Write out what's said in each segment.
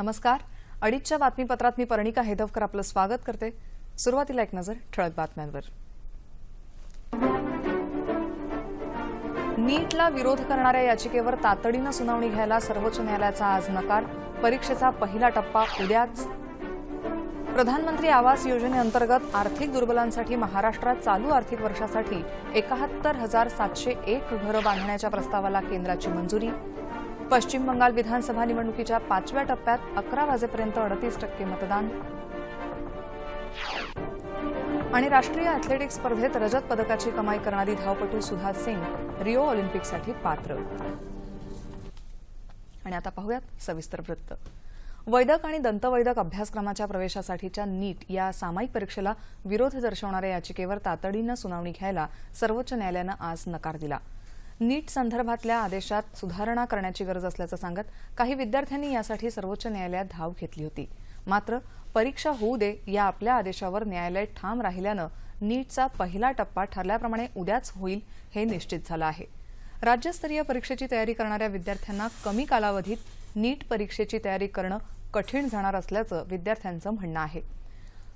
नमस्कार. अडीचच्या बातमीपत्रात मी पर्णिका हेदवकर आपलं स्वागत करते. सुरुवातीला एक नजर ठळक बातम्यांवर. नीटला विरोध करणाऱ्या याचिकेवर तातडीनं सुनावणी घ्यायला सर्वोच्च न्यायालयाचा आज नकार. परीक्षेचा पहिला टप्पा उद्याच. प्रधानमंत्री आवास योजनेअंतर्गत आर्थिक दुर्बलांसाठी महाराष्ट्रात चालू आर्थिक वर्षासाठी एकाहत्तर हजार सातशे एक घरं बांधण्याच्या प्रस्तावाला केंद्राची मंजुरी. पश्चिम बंगाल विधानसभा निवडणुकीच्या पाचव्या टप्प्यात अकरा वाजेपर्यंत अडतीस टक्के मतदान. आणि राष्ट्रीय अॅथलेटिक्स स्पर्धेत रजत पदकाची कमाई करणारी धावपटू सुधा सिंग रिओ ऑलिम्पिकसाठी पात्र. आणि आता पाहूयात सविस्तर वृत्त. वैदक आणि दंतवैदक अभ्यासक्रमाच्या प्रवेशासाठीच्या नीट या सामायिक परीक्षेला विरोध दर्शवणाऱ्या याचिकेवर तातडीनं सुनावणी घ्यायला सर्वोच्च न्यायालयानं आज नकार दिला. नीट संदर्भातल्या आदेशात सुधारणा करण्याची गरज असल्याचं सांगत काही विद्यार्थ्यांनी यासाठी सर्वोच्च न्यायालयात धाव घेतली होती. मात्र परीक्षा होऊ दे या आपल्या आदेशावर न्यायालय ठाम राहिल्यानं नीटचा पहिला टप्पा ठरल्याप्रमाणे उद्याच होईल हे निश्चित झालं आहे. राज्यस्तरीय परीक्षेची तयारी करणाऱ्या विद्यार्थ्यांना कमी कालावधीत नीट परीक्षेची तयारी करणं कठीण जाणार असल्याचं विद्यार्थ्यांचं म्हणणं आहे.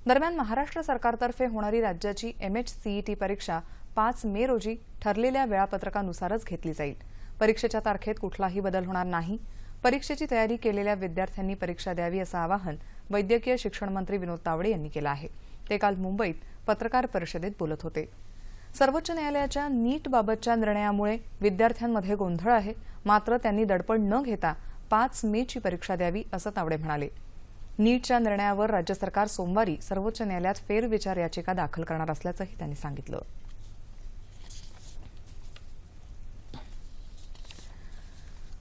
दरम्यान महाराष्ट्र सरकारतर्फे होणारी राज्याची एमएचसीईटी परीक्षा पाच मे रोजी ठरलेल्या वेळापत्रकानुसारच घेतली जाईल. परीक्षेच्या तारखेत कुठलाही बदल होणार नाही. परीक्षेची तयारी केलेल्या विद्यार्थ्यांनी परीक्षा द्यावी असं आवाहन वैद्यकीय शिक्षण मंत्री विनोद तावडे यांनी केलं आहे. ते काल मुंबईत पत्रकार परिषदेत बोलत होते. सर्वोच्च न्यायालयाच्या नीट बाबतच्या निर्णयामुळे विद्यार्थ्यांमध्ये गोंधळ आहे. मात्र त्यांनी दडपण न घेता पाच मेची परीक्षा द्यावी असं तावडे म्हणाले. नीटच्या निर्णयावर राज्य सरकार सोमवारी सर्वोच्च न्यायालयात फेरविचार याचिका दाखल करणार असल्याचंही त्यांनी सांगितलं.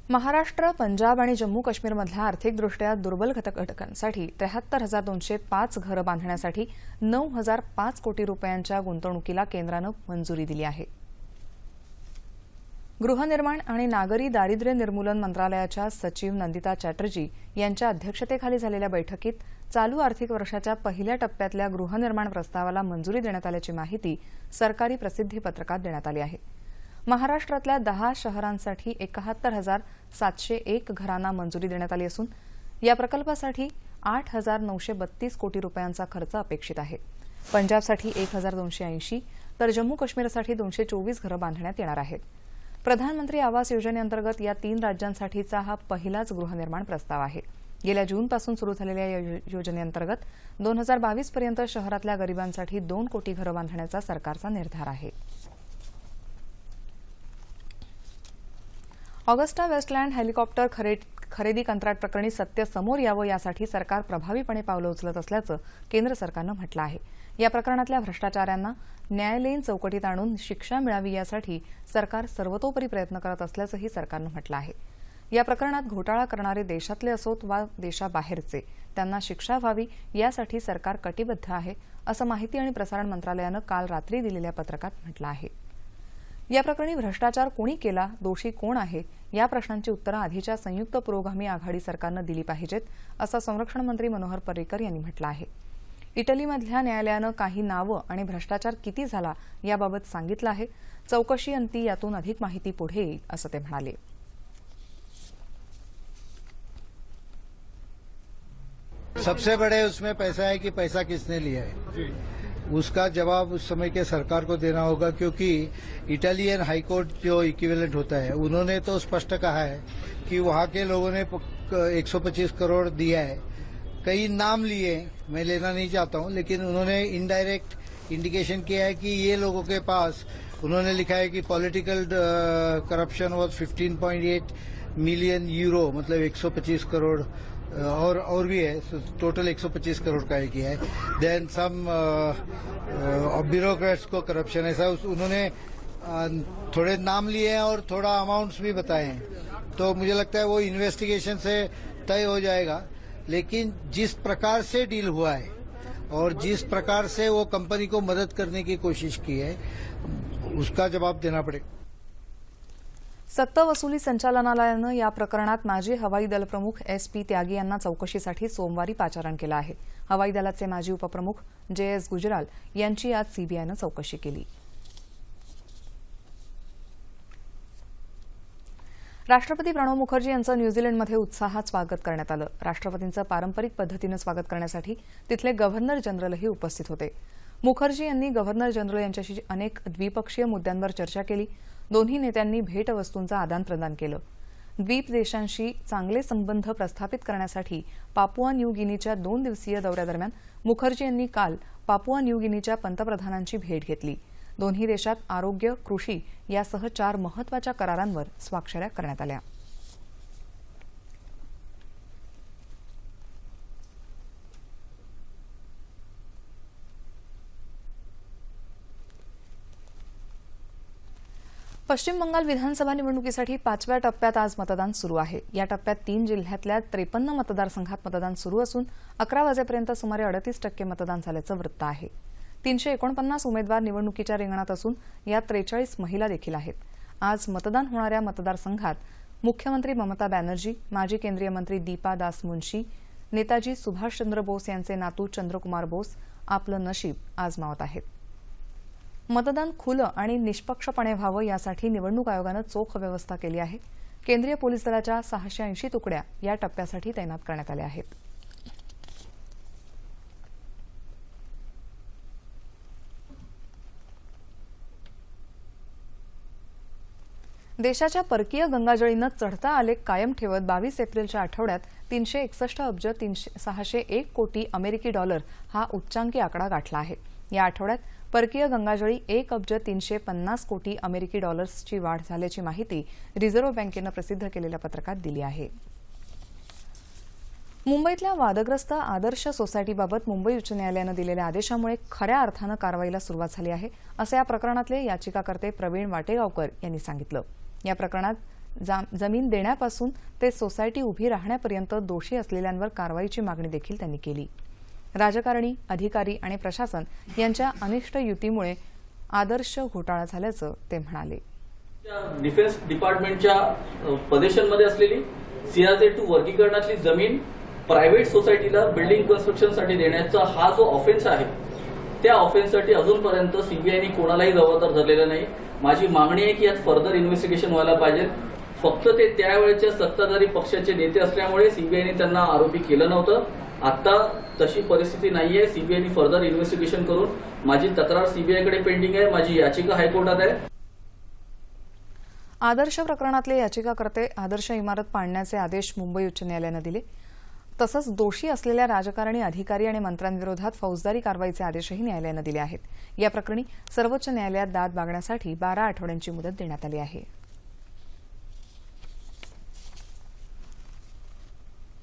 महाराष्ट्र पंजाब आणि जम्मू काश्मीरमधल्या आर्थिकदृष्ट्या दुर्बल घटक घटकांसाठी त्र्याहत्तर हजार दोनशे पाच घरं बांधण्यासाठी नऊ हजार पाच कोटी रुपयांच्या गुंतवणुकीला केंद्रानं मंजुरी दिली आहे. गृहनिर्माण आणि नागरी दारिद्र्य निर्मूलन मंत्रालयाच्या सचिव नंदिता चॅटर्जी यांच्या अध्यक्षतेखाली झालेल्या बैठकीत चालू आर्थिक वर्षाच्या पहिल्या टप्प्यातल्या गृहनिर्माण प्रस्तावाला मंजुरी देण्यात आल्याची माहिती सरकारी प्रसिद्धी पत्रकात देण्यात आली आहे. महाराष्ट्रातल्या दहा शहरांसाठी एकाहत्तर हजार सातशे एक घरांना मंजुरी देण्यात आली असून या प्रकल्पासाठी आठ हजार नऊशे बत्तीस कोटी रुपयांचा खर्च अपेक्षित आहे. पंजाबसाठी एक हजार दोनशे ऐंशी तर जम्मू काश्मीरसाठी दोनशे चोवीस घरं बांधण्यात येणार आहेत. प्रधानमंत्री आवास योजनेअंतर्गत या तीन राज्यांसाठीचा हा पहिलाच गृहनिर्माण प्रस्ताव आहे. गेल्या जूनपासून सुरू झालेल्या या योजनेअंतर्गत दोन हजार बावीसपर्यंत शहरातल्या गरिबांसाठी दोन कोटी घरं बांधण्याचा सरकारचा निर्धार आहे. ऑगस्टा वेस्टलँड हेलिकॉप्टर खरे- खरेदी कंत्राट प्रकरणी सत्य समोर यावं यासाठी सरकार प्रभावीपणे पावलं उचलत असल्याचं केंद्र सरकारनं म्हटलं आहे. या प्रकरणातल्या भ्रष्टाचारांना न्यायालयीन चौकटीत आणून शिक्षा मिळावी यासाठी सरकार सर्वतोपरी प्रयत्न करत असल्याचंही सरकारनं म्हटलं आहे. या प्रकरणात घोटाळा करणारे देशातले असोत वा देशाबाहेरचे त्यांना शिक्षा व्हावी यासाठी सरकार कटिबद्ध आहे असं माहिती आणि प्रसारण मंत्रालयानं काल रात्री दिलेल्या पत्रकात म्हटलं आहे. या प्रकरणी भ्रष्टाचार कोणी केला दोषी कोण आहे या प्रश्नांची उत्तरं आधीच्या संयुक्त पुरोगामी आघाडी सरकारनं दिली पाहिजेत असं संरक्षण मंत्री मनोहर पर्रिकर यांनी म्हटलं आहे. इटलीमधल्या न्यायालयानं काही नावं आणि भ्रष्टाचार किती झाला याबाबत सांगितलं आहे. चौकशी अंती यातून अधिक माहिती पुढे येईल असं ते म्हणाले. सबसे बड़े उसमें पैसा है कि पैसा किसने लिया है? उसका जवाब उस समय के सरकार को देना होगा, क्योंकि इटालियन हाईकोर्ट जो इक्विवेलेंट होता है, उन्होंने तो स्पष्ट कहा है कि वहाँ के लोगों ने प- 125 करोड़ दिया है। कई नाम लिए, मैं लेना नहीं चाहता हूँ, लेकिन उन्होंने इनडायरेक्ट इंडिकेशन किया है कि ये लोगों के पास, उन्होंने लिखा है कि political corruption was 15.8 million euro मतलब 125 करोड़ और और भी है। टोटल 125 करोड़ का किया है। देन सम ब्यूरोक्रेट्स को करप्शन ऐसा उन्होंने थोड़े नाम लिए हैं और थोड़ा अमाउंट्स भी बताए हैं। तो मुझे लगता है वो इन्वेस्टिगेशन से तय हो जाएगा। लेकिन जिस प्रकार से डील हुआ है और जिस प्रकार से वो कंपनी को मदद करने की कोशिश की है, उसका जवाब देना पड़ेगा। सक्तवसुली संचालनालयानं या प्रकरणात माजी हवाई दल प्रमुख एस पी त्यागी यांना चौकशीसाठी सोमवारी पाचारण केलं आहे. हवाई दलाचे माजी उपप्रमुख जे एस गुजराल यांची आज सीबीआयनं चौकशी केली. राष्ट्रपती प्रणव मुखर्जी यांचं न्यूझीलंडमध्ये उत्साहात स्वागत करण्यात आलं. राष्ट्रपतींचं पारंपरिक पद्धतीनं स्वागत करण्यासाठी तिथले गव्हर्नर जनरलही उपस्थित होते. मुखर्जी यांनी गव्हर्नर जनरल यांच्याशी अनेक द्विपक्षीय मुद्द्यांवर चर्चा केली. दोन्ही नेत्यांनी भेटवस्तूंचं आदानप्रदान केलं. द्वीप देशांशी चांगले संबंध प्रस्थापित करण्यासाठी पापुआ न्यू गिनीच्या दोन दिवसीय दौऱ्यादरम्यान मुखर्जी यांनी काल पापुआ न्यू गिनीच्या पंतप्रधानांची भेट घेतली. दोन्ही देशात आरोग्य कृषी यासह चार महत्त्वाच्या करारांवर स्वाक्षऱ्या करण्यात आल्या. पश्चिम बंगाल विधानसभा निवडणुकीसाठी पाचव्या टप्प्यात आज मतदान सुरू आहे. या टप्प्यात तीन जिल्ह्यातल्या त्रेपन्न मतदारसंघात मतदान सुरू असून अकरा वाजेपर्यंत सुमारे अडतीस टक्के मतदान झाल्याचं वृत्त आहे. तीनशे एकोणपन्नास उमेदवार निवडणुकीच्या रिंगणात असून यात त्रेचाळीस महिला देखील आहेत. आज मतदान होणाऱ्या मतदारसंघात मुख्यमंत्री ममता बॅनर्जी माजी केंद्रीय मंत्री दीपा दास मुन्शी नेताजी सुभाषचंद्र बोस यांचे नातू चंद्रकुमार बोस आपलं नशीब आजमावत आहेत. मतदान खुलं आणि निष्पक्षपणे व्हावं यासाठी निवडणूक आयोगानं चोख व्यवस्था केली आहे. केंद्रीय पोलीस दलाच्या सहाशे ऐंशी तुकड्या या टप्प्यासाठी तैनात करण्यात आल्या आहेत. देशाच्या परकीय गंगाजळीनं चढता आलेख कायम ठेवत बावीस एप्रिलच्या आठवड्यात तीनशे एकसष्ट अब्ज तीनशे सहाशे एक कोटी अमेरिकी डॉलर हा उच्चांकी आकडा गाठला आहे. या आठवड्यात परकीय गंगाजळी एक अब्ज तीनशे पन्नास कोटी अमेरिकी डॉलर्सची वाढ झाल्याची माहिती रिझर्व्ह बँकेनं प्रसिद्ध केलेल्या पत्रकात दिली आहे. मुंबईतल्या वादग्रस्त आदर्श सोसायटीबाबत मुंबई उच्च न्यायालयानं दिलेल्या आदेशामुळे खऱ्या अर्थानं कारवाईला सुरुवात झाली आहे असं या प्रकरणातले याचिकाकर्ते प्रवीण वाटेगावकर यांनी सांगितलं. या प्रकरणात जमीन देण्यापासून ते सोसायटी उभी राहण्यापर्यंत दोषी असलेल्यांवर कारवाईची मागणी देखील त्यांनी केली. राजकारणी अधिकारी आणि प्रशासन यांच्या अनिष्ट युतीमुळे आदर्श घोटाळा झाल्याचं ते म्हणाले. डिफेन्स डिपार्टमेंटच्या प्रदेशांमध्ये असलेली सीआरझे टू वर्गीकरणातली जमीन प्रायव्हेट सोसायटीला बिल्डिंग कन्स्ट्रक्शनसाठी देण्याचा हा जो ऑफेन्स आहे त्या ऑफेन्ससाठी अजूनपर्यंत सीबीआयने कोणालाही जबाबदार धरलेलं नाही. माझी मागणी आहे की यात फर्दर इन्व्हेस्टिगेशन व्हायला पाहिजे. फक्त ते त्यावेळेच्या सत्ताधारी पक्षाचे नेते असल्यामुळे सीबीआयने त्यांना आरोपी केलं नव्हतं. आता तशी परिस्थिती नाहीये. सीबीआयने फर्दर इन्व्हेस्टिगेशन करून माझी तक्रार सीबीआयकडे पेंडिंग आहे. माझी याचिका हायकोर्टात आहे. आदर्श प्रकरणातले याचिकाकर्ते आदर्श इमारत पाडण्याचे आदेश मुंबई उच्च न्यायालयानं दिले. तसंच दोषी असलेल्या राजकारणी अधिकारी आणि मंत्र्यांविरोधात फौजदारी कारवाईचे आदेशही न्यायालयानं दिले आहेत. या प्रकरणी सर्वोच्च न्यायालयात दाद मागण्यासाठी बारा आठवड्यांची मुदत देण्यात आली आहे.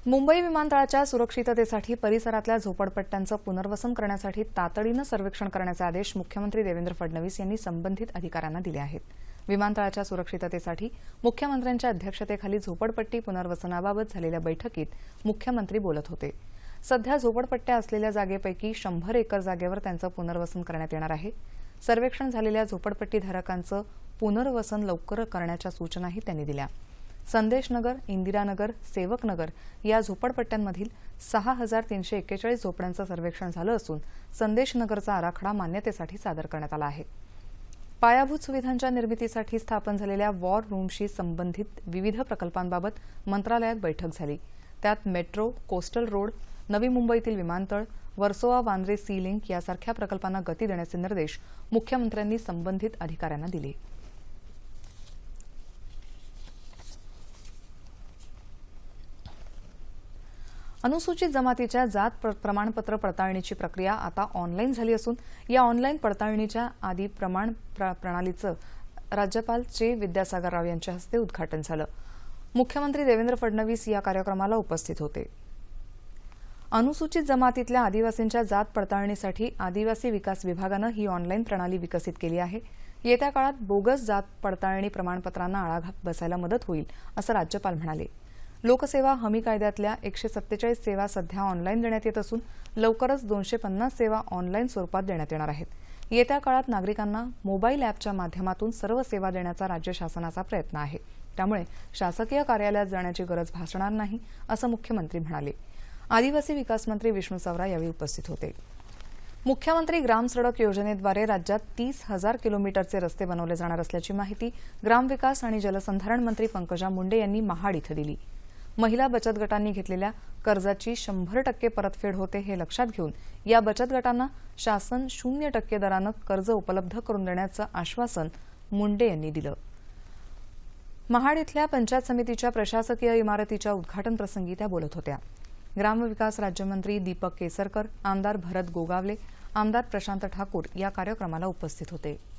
मुंबई विमानतळाच्या सुरक्षिततेसाठी परिसरातल्या झोपडपट्ट्यांचं पुनर्वसन करण्यासाठी तातडीनं सर्वेक्षण करण्याचे आदेश मुख्यमंत्री देवेंद्र फडणवीस यांनी संबंधित अधिकाऱ्यांना दिले आहेत. विमानतळाच्या सुरक्षिततेसाठी मुख्यमंत्र्यांच्या अध्यक्षतेखाली झोपडपट्टी पुनर्वसनाबाबत झालेल्या बैठकीत मुख्यमंत्री बोलत होते. सध्या झोपडपट्ट्या असलेल्या जागेपैकी शंभर एकर जागेवर त्यांचं पुनर्वसन करण्यात येणार आहे. सर्वेक्षण झालेल्या झोपडपट्टीधारकांचं पुनर्वसन लवकर करण्याच्या सूचनाही त्यांनी दिल्या. संदेशनगर इंदिरानगर सेवकनगर या झोपडपट्ट्यांमधील सहा हजार तीनशे एक्केचाळीस झोपड्यांचं सर्वेक्षण झालं असून संदेशनगरचा आराखडा मान्यतेसाठी सादर करण्यात आला आहे. पायाभूत सुविधांच्या निर्मितीसाठी स्थापन झालेल्या वॉर रूमशी संबंधित विविध प्रकल्पांबाबत मंत्रालयात बैठक झाली. त्यात मेट्रो कोस्टल रोड नवी मुंबईतील विमानतळ वर्सोवा वांद्रे सी लिंक यासारख्या प्रकल्पांना गती देण्याचे निर्देश मुख्यमंत्र्यांनी संबंधित अधिकाऱ्यांना दिले. अनुसूचित जमातीच्या जात प्र- प्रमाणपत्र पडताळणीची प्रक्रिया आता ऑनलाईन झाली असून या ऑनलाईन पडताळणीच्या आधी प्रमाण प्रणालीचं राज्यपाल चे विद्यासागर राव यांच्या हस्ते उद्घाटन झालं. मुख्यमंत्री देवेंद्र फडणवीस या कार्यक्रमाला उपस्थित होते. अनुसूचित जमातीतल्या आदिवासींच्या जात पडताळणीसाठी आदिवासी विकास विभागानं ही ऑनलाईन प्रणाली विकसित केली आहे. येत्या काळात बोगस जात पडताळणी प्रमाणपत्रांना आळा बसायला मदत होईल असं राज्यपाल म्हणाले. लोकसेवा हमी कायद्यातल्या एकशे सत्तेचाळीस सेवा सध्या ऑनलाईन देण्यात येत असून लवकरच दोनशे पन्नास सेवा ऑनलाईन स्वरूपात देण्यात येणार आहेत. येत्या काळात नागरिकांना मोबाईल ॲपच्या माध्यमातून सर्व सेवा देण्याचा राज्य शासनाचा प्रयत्न आहे. त्यामुळे शासकीय कार्यालयात जाण्याची गरज भासणार नाही असं मुख्यमंत्री म्हणाले. आदिवासी विकास मंत्री विष्णू सवरा यावेळी उपस्थित होते. मुख्यमंत्री ग्राम सडक योजनेद्वारे राज्यात तीस हजार किलोमीटरचे रस्ते बनवले जाणार असल्याची माहिती ग्रामविकास आणि जलसंधारण मंत्री पंकजा मुंडे यांनी महाड इथं दिली. महिला बचत गटांनी घेतलेल्या कर्जाची शंभर टक्के परतफेड होते हे लक्षात घेऊन या बचत गटांना शासन शून्य टक्के दरानं कर्ज उपलब्ध करून देण्याचं आश्वासन मुंडे यांनी दिलं. महाड इथल्या पंचायत समितीच्या प्रशासकीय इमारतीच्या उद्घाटनप्रसंगी त्या बोलत होत्या. ग्रामविकास राज्यमंत्री दीपक केसरकर आमदार भरत गोगावले आमदार प्रशांत ठाकूर या कार्यक्रमाला उपस्थित होते.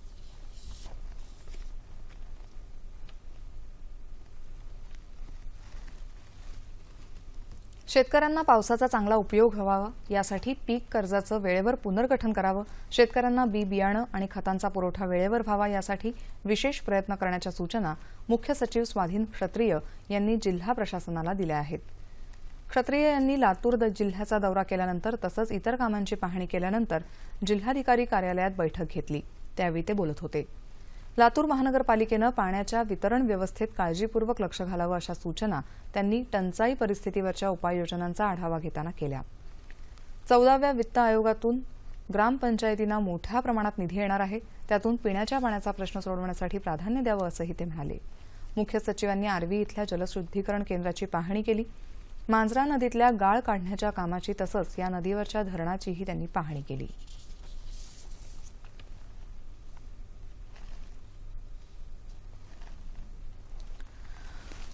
शेतकऱ्यांना पावसाचा चांगला उपयोग व्हावा यासाठी पीक कर्जाचं वेळेवर पुनर्गठन करावं शेतकऱ्यांना बी बियाणं आणि खतांचा पुरवठा वेळेवर व्हावा यासाठी विशेष प्रयत्न करण्याच्या सूचना मुख्य सचिव स्वाधीन क्षत्रिय यांनी जिल्हा प्रशासनाला दिल्या आहेत. क्षत्रिय यांनी लातूर द- जिल्ह्याचा दौरा केल्यानंतर तसंच इतर कामांची पाहणी केल्यानंतर जिल्हाधिकारी कार्यालयात बैठक घेतली. त्यावेळी ते बोलत होते. लातूर महानगरपालिकेनं पाण्याच्या वितरण व्यवस्थेत काळजीपूर्वक लक्ष घालावं अशा सूचना त्यांनी टंचाई परिस्थितीवरच्या उपाययोजनांचा आढावा घेताना केल्या. चौदाव्या वित्त आयोगातून ग्रामपंचायतींना मोठ्या प्रमाणात निधी येणार आहे. त्यातून पिण्याच्या पाण्याचा प्रश्न सोडवण्यासाठी प्राधान्य द्यावं असंही ते म्हणाले. मुख्य सचिवांनी आर्वी इथल्या जलशुद्धीकरण केंद्राची पाहणी केली. मांजरा नदीतल्या गाळ काढण्याच्या कामाची तसंच या नदीवरच्या धरणाचीही त्यांनी पाहणी केली.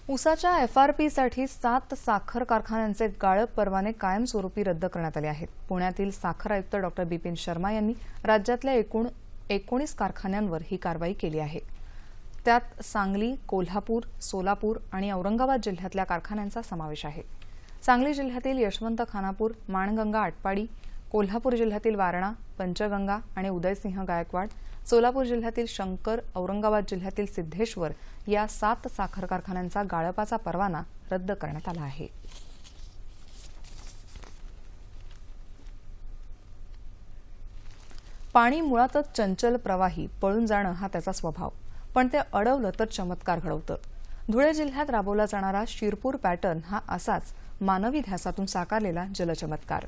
उसाच्या एफआरपीसाठी सात साखर कारखान्यांचे गाळप परवाने कायमस्वरूपी रद्द करण्यात आले आहेत. पुण्यातील साखर आयुक्त डॉक्टर बिपिन शर्मा यांनी राज्यातल्या एकूण एकोणीस कारखान्यांवर ही कारवाई केली आहे. त्यात सांगली कोल्हापूर सोलापूर आणि औरंगाबाद जिल्ह्यातल्या कारखान्यांचा समावेश आहे. सांगली जिल्ह्यातील यशवंत खानापूर माणगंगा आटपाडी कोल्हापूर जिल्ह्यातील वारणा पंचगंगा आणि उदयसिंह गायकवाड सोलापूर जिल्ह्यातील शंकर औरंगाबाद जिल्ह्यातील सिद्धेश्वर या सात साखर कारखान्यांचा गाळपाचा परवाना रद्द करण्यात आला आहे. पाणी मुळातच चंचल प्रवाही पळून जाणं हा त्याचा स्वभाव. पण ते अडवलं तर चमत्कार घडवतं. धुळे जिल्ह्यात राबवला जाणारा शिरपूर पॅटर्न हा असाच मानवी ध्यासातून साकारलेला जलचमत्कार.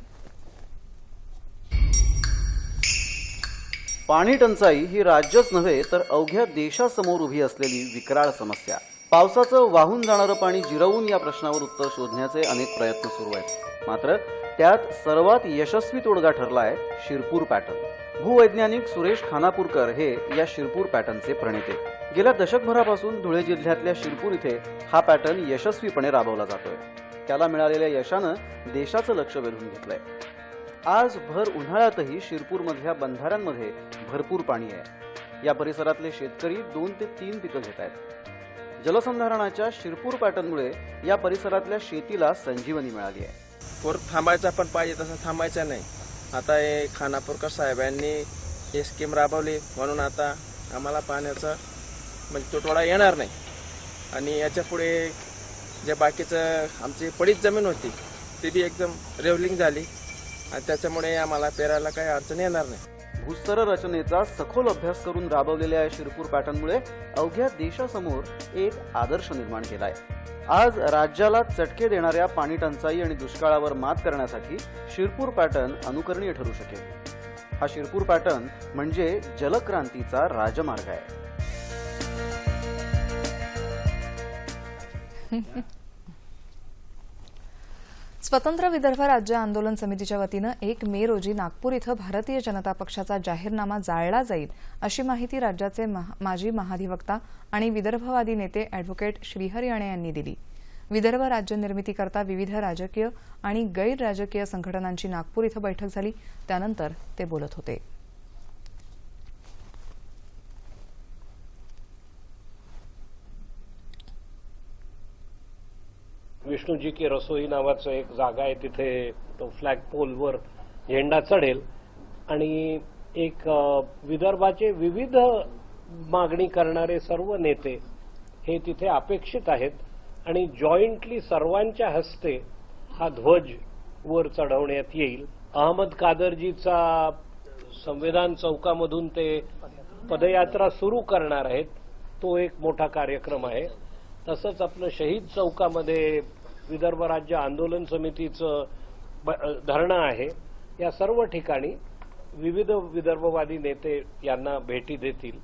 पाणी टंचाई ही राज्यच नव्हे तर अवघ्या देशासमोर उभी असलेली विकराळ समस्या. पावसाचं वाहून जाणारं पाणी जिरवून या प्रश्नावर उत्तर शोधण्याचे अनेक प्रयत्न सुरू आहेत. मात्र त्यात सर्वात यशस्वी तोडगा ठरला आहे शिरपूर पॅटर्न. भूवैज्ञानिक सुरेश खानापूरकर हे या शिरपूर पॅटर्नचे प्रणेते. गेल्या दशकभरापासून धुळे जिल्ह्यातल्या शिरपूर इथे हा पॅटर्न यशस्वीपणे राबवला जातोय. त्याला मिळालेल्या यशानं देशाचं लक्ष वेधून घेतलंय. आज भर उन्हाळ्यातही शिरपूरमधल्या बंधाऱ्यांमध्ये भरपूर पाणी आहे. या परिसरातले शेतकरी दोन ते तीन पिकं घेत आहेत. जलसंधारणाच्या शिरपूर पॅटर्नमुळे या परिसरातल्या शेतीला संजीवनी मिळाली आहे. परत थांबायचा पण पाहिजे तसं थांबायचं नाही. आता हे खानापूरकर साहेबांनी हे स्कीम राबवली. म्हणून आता आम्हाला पाण्याचा म्हणजे तुटवडा येणार नाही. आणि याच्यापुढे जे बाकीचं आमची पडीत जमीन होती ती बी एकदम रेवलिंग झाली. आणि त्याच्यामुळे आम्हाला पेरायला काही अडचण येणार नाही. भूस्तर रचनेचा सखोल अभ्यास करून राबवलेल्या या शिरपूर पॅटर्नमुळे अवघ्या देशासमोर एक आदर्श निर्माण केलाय. आज राज्याला चटके देणाऱ्या पाणी टंचाई आणि दुष्काळावर मात करण्यासाठी शिरपूर पॅटर्न अनुकरणीय ठरू शकेल. हा शिरपूर पॅटर्न म्हणजे जलक्रांतीचा राजमार्ग आहे. स्वतंत्र विदर्भ राज्य आंदोलन समितीच्या वतीनं एक मे रोजी नागपूर इथं भारतीय जनता पक्षाचा जाहीरनामा जाळला जाईल अशी माहिती राज्याचे महा- माजी महाधिवक्ता आणि विदर्भवादी नेते अॅडव्होकेट श्रीहरी यांनी दिली. विदर्भ राज्य निर्मितीकरता विविध राजकीय आणि गैर राजकीय संघटनांची नागपूर इथं बैठक झाली. त्यानंतर ते बोलत होते. विष्णूजी की रसोई नावाचं एक जागा आहे तिथे तो फ्लॅग पोलवर झेंडा चढेल. आणि एक विदर्भाचे विविध मागणी करणारे सर्व नेते हे तिथे अपेक्षित आहेत. आणि जॉईंटली सर्वांच्या हस्ते हा ध्वज वर चढवण्यात येईल. अहमद कादरजीचा संविधान चौकामधून ते पदयात्रा सुरू करणार आहेत. तो एक मोठा कार्यक्रम आहे. तसंच आपलं शहीद चौकामध्ये विदर्भ राज्य आंदोलन समितीचं धरणं आहे. या सर्व ठिकाणी विविध विदर्भवादी नेते यांना भेटी देतील.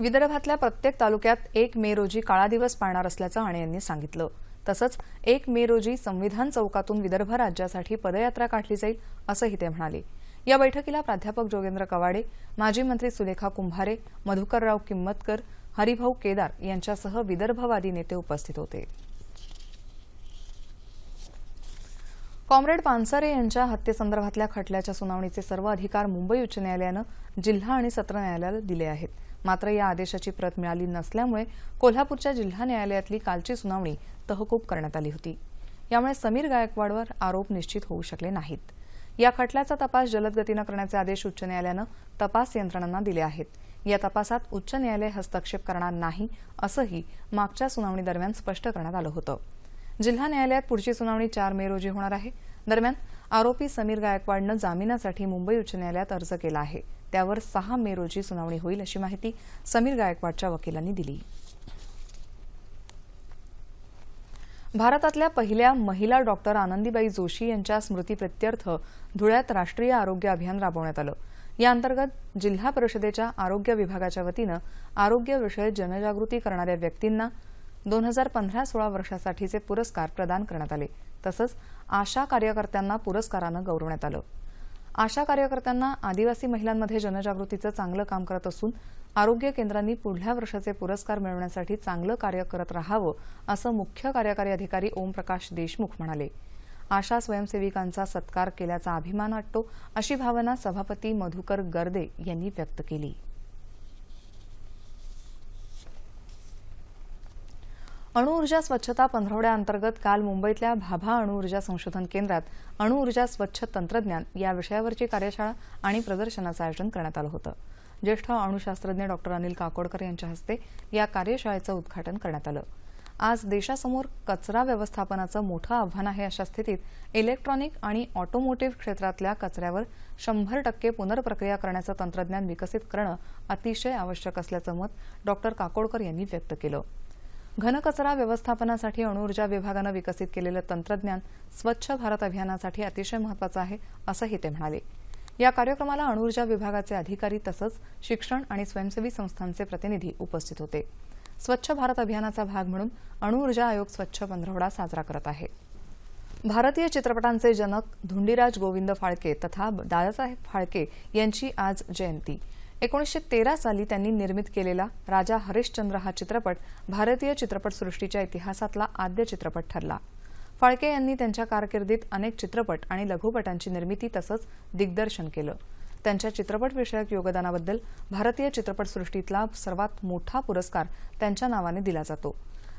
विदर्भातल्या प्रत्येक तालुक्यात एक मे रोजी काळा दिवस पाळणार असल्याचं आणे यांनी सांगितलं. तसंच एक मे रोजी संविधान चौकातून विदर्भ राज्यासाठी पदयात्रा काढली जाईल असंही ते म्हणाले. या बैठकीला प्राध्यापक जोगेंद्र कवाडे माजी मंत्री सुलेखा कुंभारे मधुकरराव किंमतकर हरिभाऊ केदार यांच्यासह विदर्भवादी नेते उपस्थित होते. कॉम्रेड पानसरे यांच्या हत्येसंदर्भातल्या खटल्याच्या सुनावणीचे सर्व अधिकार मुंबई उच्च न्यायालयानं जिल्हा आणि सत्र न्यायालयाला दिले आहेत. मात्र या आदेशाची प्रत मिळाली नसल्यामुळे कोल्हापूरच्या जिल्हा न्यायालयातली कालची सुनावणी तहकूब करण्यात आली होती. यामुळे समीर गायकवाडवर आरोप निश्चित होऊ शकले नाहीत. या खटल्याचा तपास जलद गतीनं करण्याचे आदेश उच्च न्यायालयानं तपास यंत्रणांना दिले आहेत. या तपासात उच्च न्यायालय हस्तक्षेप करणार नाही असंही मागच्या सुनावणीदरम्यान स्पष्ट करण्यात आलं होतं. जिल्हा न्यायालयात पुढची सुनावणी चार मे रोजी होणार आहे. दरम्यान आरोपी समीर गायकवाडनं जामिनासाठी मुंबई उच्च न्यायालयात अर्ज केला आहे. त्यावर सहा मे रोजी सुनावणी होईल अशी माहिती समीर गायकवाडच्या वकिलांनी दिली. भारतातल्या पहिल्या महिला डॉक्टर आनंदीबाई जोशी यांच्या स्मृतीप्रित्यर्थ धुळ्यात राष्ट्रीय आरोग्य अभियान राबवण्यात आलं. या अंतर्गत जिल्हा परिषदेच्या आरोग्य विभागाच्या वतीनं आरोग्यविषयक जनजागृती करणाऱ्या व्यक्तींना दोन हजार पंधरा सोळा वर्षासाठीचे पुरस्कार प्रदान करण्यात आले. तसंच आशा कार्यकर्त्यांना पुरस्कारानं गौरवण्यात आलं. आशा कार्यकर्त्यांना आदिवासी महिलांमध्ये जनजागृतीचं चांगलं काम करत असून आरोग्य केंद्रांनी पुढल्या वर्षाचे पुरस्कार मिळवण्यासाठी चांगलं कार्य करत राहावं असं मुख्य कार्यकारी अधिकारी ओमप्रकाश देशमुख म्हणाले. आशा स्वयंसेविकांचा सत्कार केल्याचा अभिमान वाटतो अशी भावना सभापती मधुकर गर्दे यांनी व्यक्त केली. अणुऊर्जा स्वच्छता पंधरवड्याअंतर्गत काल मुंबईतल्या भाभा अणुऊर्जा संशोधन केंद्रात अणुऊर्जा स्वच्छ तंत्रज्ञान या विषयावरची कार्यशाळा आणि प्रदर्शनाचं आयोजन करण्यात आलं होतं. ज्येष्ठ अणुशास्त्रज्ञ डॉक्टर अनिल काकोडकर यांच्या हस्ते या कार्यशाळेचं उद्घाटन करण्यात आलं. आज देशासमोर कचरा व्यवस्थापनाचं मोठं आव्हान आहे अशा स्थितीत इलेक्ट्रॉनिक आणि ऑटोमोटिव्ह क्षेत्रातल्या कचऱ्यावर शंभर टक्के पुनर्प्रक्रिया करण्याचं तंत्रज्ञान विकसित करणं अतिशय आवश्यक असल्याचं मत डॉक्टर काकोडकर यांनी व्यक्त केलं. घनकचरा व्यवस्थापनासाठी अणुऊर्जा विभागानं विकसित केलेलं तंत्रज्ञान स्वच्छ भारत अभियानासाठी अतिशय महत्वाचं आहे असंही ते म्हणाले. या कार्यक्रमाला अणुऊर्जा विभागाचे अधिकारी तसंच शिक्षण आणि स्वयंसेवी संस्थांचे प्रतिनिधी उपस्थित होते. स्वच्छ भारत अभियानाचा भाग म्हणून अणुऊर्जा आयोग स्वच्छ पंधरवडा साजरा करत आहे. भारतीय चित्रपटांचे जनक धुंडीराज गोविंद फाळके तथा दादासाहेब फाळके यांची आज जयंती. एकोणीसशे तेरा साली त्यांनी निर्मित केलेला राजा हरिश्चंद्र हा चित्रपट भारतीय चित्रपटसृष्टीच्या इतिहासातला आद्य चित्रपट ठरला. फाळके यांनी त्यांच्या कारकिर्दीत अनेक चित्रपट आणि लघुपटांची निर्मिती तसंच दिग्दर्शन केलं. त्यांच्या चित्रपटविषयक योगदानाबद्दल भारतीय चित्रपटसृष्टीतला सर्वात मोठा पुरस्कार त्यांच्या नावाने दिला जातो.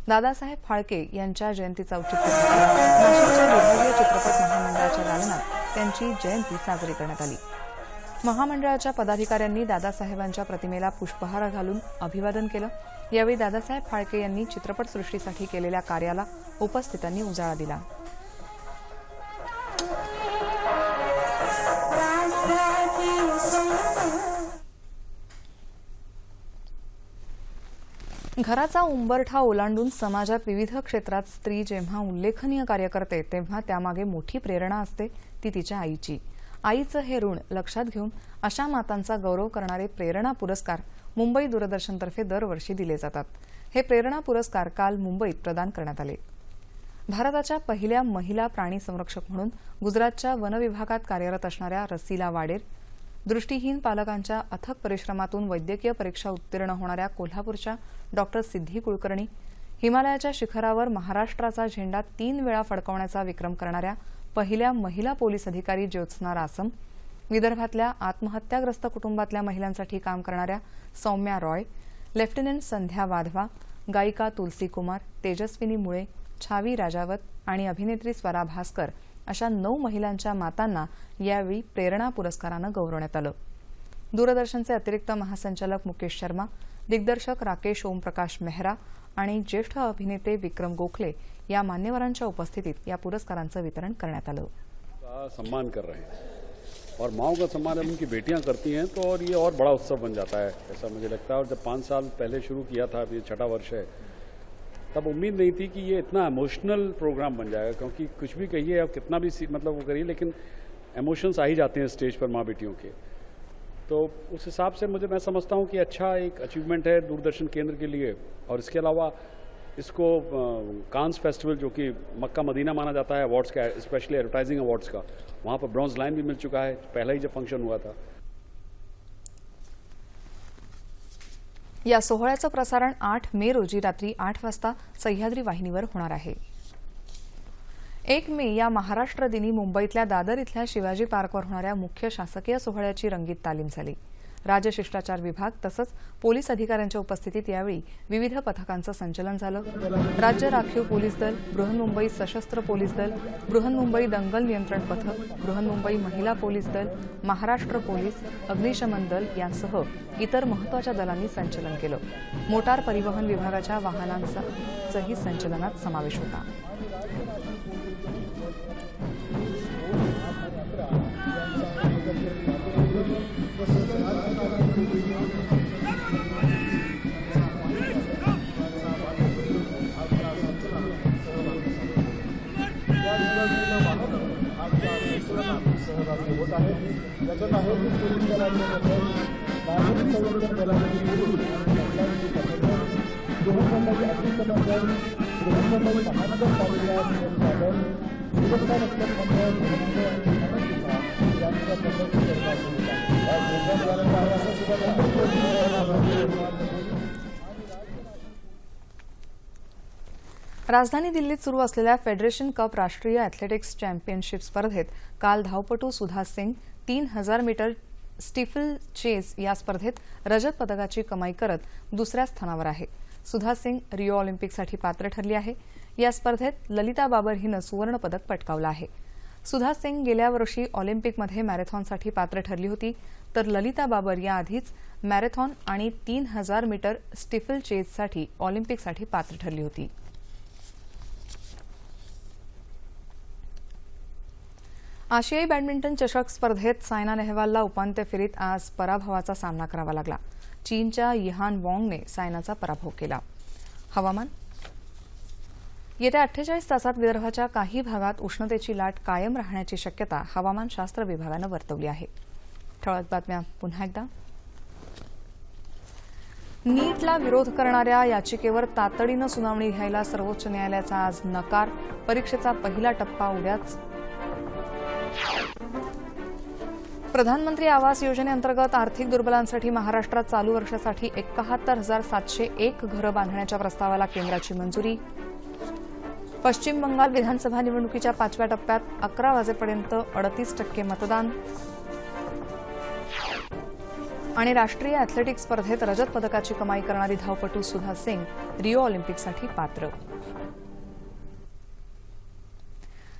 दादासाहेब फाळके यांच्या जयंतीचा औचित्य नाशिकच्या विभागीय चित्रपट महामंडळाच्या दालनात त्यांची जयंती साजरी करण्यात आली. महामंडळाच्या पदाधिकाऱ्यांनी दादासाहेबांच्या प्रतिमेला पुष्पहार घालून अभिवादन केलं. यावेळी दादासाहेब फाळके यांनी चित्रपटसृष्टीसाठी केलेल्या कार्याला उपस्थितांनी उजाळा दिला. घराचा उंबरठा ओलांडून समाजात विविध क्षेत्रात स्त्री जेव्हा उल्लेखनीय कार्य करते तेव्हा त्यामागे मोठी प्रेरणा असते ती तिच्या आईची. आईचं हे ऋण लक्षात घेऊन अशा मातांचा गौरव करणारे प्रेरणा पुरस्कार मुंबई दूरदर्शनतर्फे दरवर्षी दिले जातात. हे प्रेरणा पुरस्कार काल मुंबईत प्रदान करण्यात आले. भारताच्या पहिल्या महिला प्राणी संरक्षक म्हणून गुजरातच्या वनविभागात कार्यरत असणाऱ्या रसिला वाडेर दृष्टीहीन पालकांच्या अथक परिश्रमातून वैद्यकीय परीक्षा उत्तीर्ण होणाऱ्या कोल्हापूरच्या डॉक्टर सिद्धी कुलकर्णी हिमालयाच्या शिखरावर महाराष्ट्राचा झेंडा तीन वेळा फडकवण्याचा विक्रम करणाऱ्या पहिल्या महिला पोलीस अधिकारी ज्योत्स्ना रासम विदर्भातल्या आत्महत्याग्रस्त कुटुंबातल्या महिलांसाठी काम करणाऱ्या सौम्या रॉय लेफ्टनंट संध्या वाधवा गायिका तुलसी कुमार तेजस्विनी मुळे छावी राजावत आणि अभिनेत्री स्वरा भास्कर अशा नऊ महिलांच्या मातांना यावेळी प्रेरणा पुरस्कारानं गौरवण्यात आलं. दूरदर्शनचे अतिरिक्त महासंचालक मुकेश शर्मा दिग्दर्शक राकेश ओमप्रकाश मेहरा आणि ज्येष्ठ अभिनेते विक्रम गोखले या मान्यवरांच्या उपस्थितीत या पुरस्कारांचं वितरण आलं. सम्मान कर रहे हैं? और माओ का सम्मान जब उनकी बेटियाँ करती हैं तो और ये और बड़ा उत्सव बन जाता है, ऐसा मुझे लगता है। और जब पाँच साल पहले शुरू किया था, अभी छठा वर्ष है, तब उम्मीद नहीं थी कि ये इतना इमोशनल प्रोग्राम बन जाएगा, क्योंकि कुछ भी कहिए, आप कितना भी मतलब वो करिए, लेकिन इमोशंस आ ही जाते हैं स्टेज पर माँ बेटियों के। तो उस हिसाब से मुझे, मैं समझता हूँ कि अच्छा एक अचीवमेंट है दूरदर्शन केंद्र के लिए। और इसके अलावा इसको कांस फेस्टिवल जो कि मक्का मदीना माना जाता है अवार्ड्स का स्पेशली एडवर्टाइजिंग अवार्ड्स का, वहाँ पर ब्रॉन्ज लाइन भी मिल चुका है। पहला ही जब फ़ंक्शन हुआ था। या सोहळ्याचं प्रसारण आठ मे रोजी रात्री आठ वाजता सह्याद्री वाहिनीवर होणार आहे. एक मे या महाराष्ट्र दिनी मुंबईतल्या दादर इथल्या शिवाजी पार्कवर होणाऱ्या मुख्य शासकीय सोहळ्याची रंगीत तालीम झाली. राजशिष्टाचार विभाग तसंच पोलीस अधिकाऱ्यांच्या उपस्थितीत यावेळी विविध पथकांचं संचलन झालं. राज्य राखीव पोलीस दल बृहन्मुंबई सशस्त्र पोलीस दल बृहन्मुंबई दंगल नियंत्रण पथक बृहन्मुंबई महिला पोलीस दल महाराष्ट्र पोलीस अग्निशमन दल यांसह इतर महत्त्वाच्या दलांनी संचलन केलं. मोटार परिवहन विभागाच्या वाहनांचाही संचलनात समावेश होता. आहे. त्याच्यात आहे की पोलीस दलाचे पथक भारतीय संरक्षण दलाचे गृहमंडळी अग्निशमन गृहमंडळी महानगरपालिका संचालन सुरक्षा रक्षक मंडळ गृहमंडळ यांच्या पद्धती चर्चा केली राजधानी दिल्लीत सुरू असलेल्या फेडरेशन कप राष्ट्रीय अॅथलेटिक्स चॅम्पियनशिप स्पर्धेत काल धावपटू सुधा सिंग तीन हजार मीटर स्टीफल चेस या स्पर्धेत रजत पदकाची कमाई करत दुसऱ्या स्थानावर आहे. सुधा सिंग रिओ ऑलिम्पिकसाठी पात्र ठरली आहे. या स्पर्धेत ललिता बाबर हिनं सुवर्ण पदक पटकावलं आहे. सुधा सिंग गेल्या वर्षी ऑलिम्पिकमध्ये मॅरेथॉनसाठी पात्र ठरली होती तर ललिता बाबर याआधीच मॅरेथॉन आणि तीन हजार मीटर स्टिफल चेससाठी ऑलिम्पिकसाठी पात्र ठरली होती. आशियाई बॅडमिंटन चषक स्पर्धेत सायना नेहवालला उपांत्य फेरीत आज पराभवाचा सामना करावा लागला. चीनच्या यहान वॉंगने सायनाचा पराभव केला. हवामान? येत्या अठ्ठेचाळीस तासात विदर्भाच्या काही भागात उष्णतेची लाट कायम राहण्याची शक्यता हवामानशास्त्र विभागानं वर्तवली आहे. ठळक बातम्या पुन्हा एकदा. नीटला विरोध करणाऱ्या याचिकेवर तातडीनं सुनावणी घ्यायला सर्वोच्च न्यायालयाचा आज नकार. परीक्षेचा पहिला टप्पा उद्याच प्रधानमंत्री आवास योजनेअंतर्गत आर्थिक दुर्बलांसाठी महाराष्ट्रात चालू वर्षासाठी एकाहत्तर हजार सातशे एक घरं बांधण्याच्या प्रस्तावाला केंद्राची मंजुरी. पश्चिम बंगाल विधानसभा निवडणुकीच्या पाचव्या टप्प्यात अकरा वाजेपर्यंत अडतीस टक्के मतदान. आणि राष्ट्रीय अॅथलेटिक्स स्पर्धेत रजत पदकाची कमाई करणारी धावपटू सुधा सिंग रिओ ऑलिम्पिकसाठी पात्र.